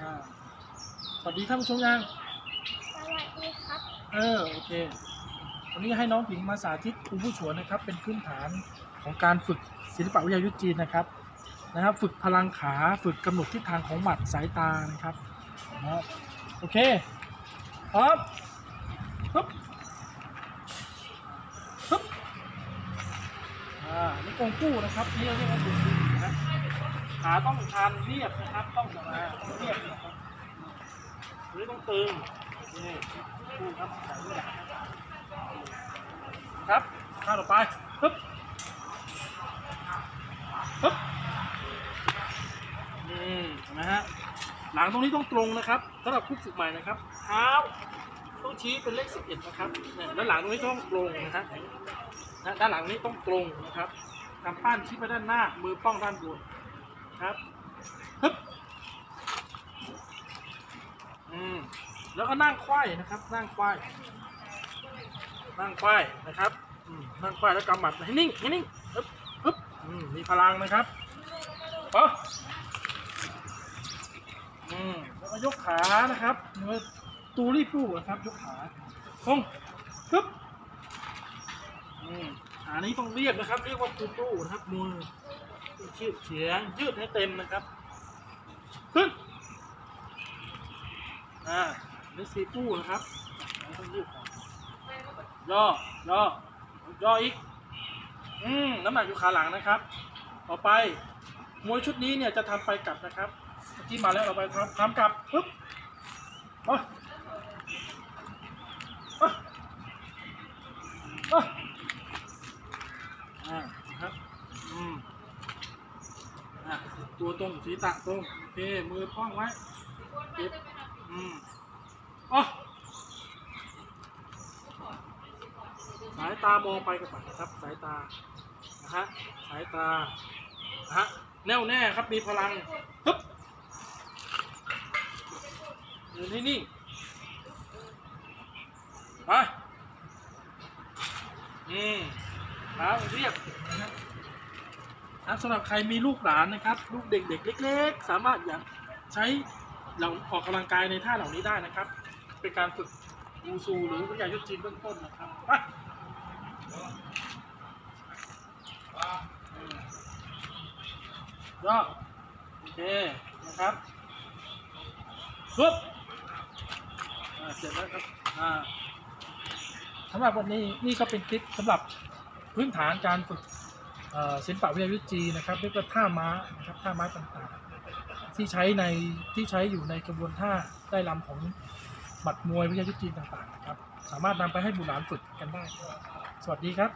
อ่าสวัสดีท่านผู้ชมยังสวัสดีครับ เออโอเค วันนี้ให้น้องผิงมาสาธิตครูผู้ฉวนนะครับ เป็นพื้นฐานของการฝึกศิลปวิทยายุทธจีนนะครับนะครับ ฝึกพลังขาฝึกกำหนดทิศทางของหมัดสายตานะครับนะครับโอเคพร้อมปึ๊บปึ๊บอ่านี่กงกู้นะครับนี่เราเรียกว่าบุญนะครับ ขาต้องชันเรียบนะครับ ต้องมาเรียบนะครับหรือต้องตึงนี่กู้ครับใส่เรียบครับข้าวต่อไปปึ๊บปึ๊บนี่เห็นะฮะหลังตรงนี้ต้องตรงนะครับสำหรับผู้ฝึกใหม่นะครับเท้าต้องชี้เป็นเลข11นะครับเนี่ยแล้วหลังตรงนี้ต้องตรงนะฮะนะด้านหลังนี้ต้องตรงนะครับกำปั้นชี้ไปด้านหน้า มือป้องด้านบน ครับฮึบอืมแล้วก็นั่งควายนะครับ นั่งควายนั่งควายนะครับอืมนั่งควายแล้วกำหมัดให้นิ่งให้นิ่งฮึบฮึบอืมมีพลังนะครับพออืมแล้วก็ยกขานะครับหรือตูรี่ปู้นะครับ ยกขาคงฮึบอืมขานี้ต้องเรียบนะครับ เรียกว่าปูปู้นะครับมือ ยืดเฉียงยืดให้เต็มนะครับ ขึ้น อ่านี่ซีปู้นะครับต้องยืดก่อย่อย่อย่ออีก อืมน้ำหนักอยู่ขาหลังนะครับ ต่อไปมวยชุดนี้เนี่ยจะทำไปกลับนะครับเมื่มาแล้วเราไปทำทำกลับปึ๊บมาอะอะอ่านะครับ อืมอะ ตัวตรงศีรษะตรงโอเคมือพ้องไว้เก็บอืมอะสายตามองไปกับมันะครับ สายตานะฮะสายตานะฮะแน่วแน่ครับมีพลังฮึบยืนให้นิ่งไปอืมขาเรียบ นะสำหรับใครมีลูกหลานนะครับ ลูกเด็กๆเล็ก ๆ สามารถอย่างใช้เราออกกำลังกายในท่าเหล่านี้ได้นะครับ เป็นการฝึกวูซูหรือวิทยายุทธจีนเบื้องต้นนะครับไปก็โอเคนะครับปุ๊บเสร็จแล้วครับอ่าสำหรับวันนี้นี่ก็เป็นคลิปสำหรับพื้นฐานการฝึก ศิลปะวิทยายุจีนะครับเรียกว่าท่าม้านะครับท่าม้าต่างๆ ที่ใช้ในที่ใช้อยู่ในกระบวนท่าได้ลำของหมัดมวยวิทยายุจีนต่างๆนะครับสามารถนำไปให้บุรหลานฝึกกันได้ สวัสดีครับ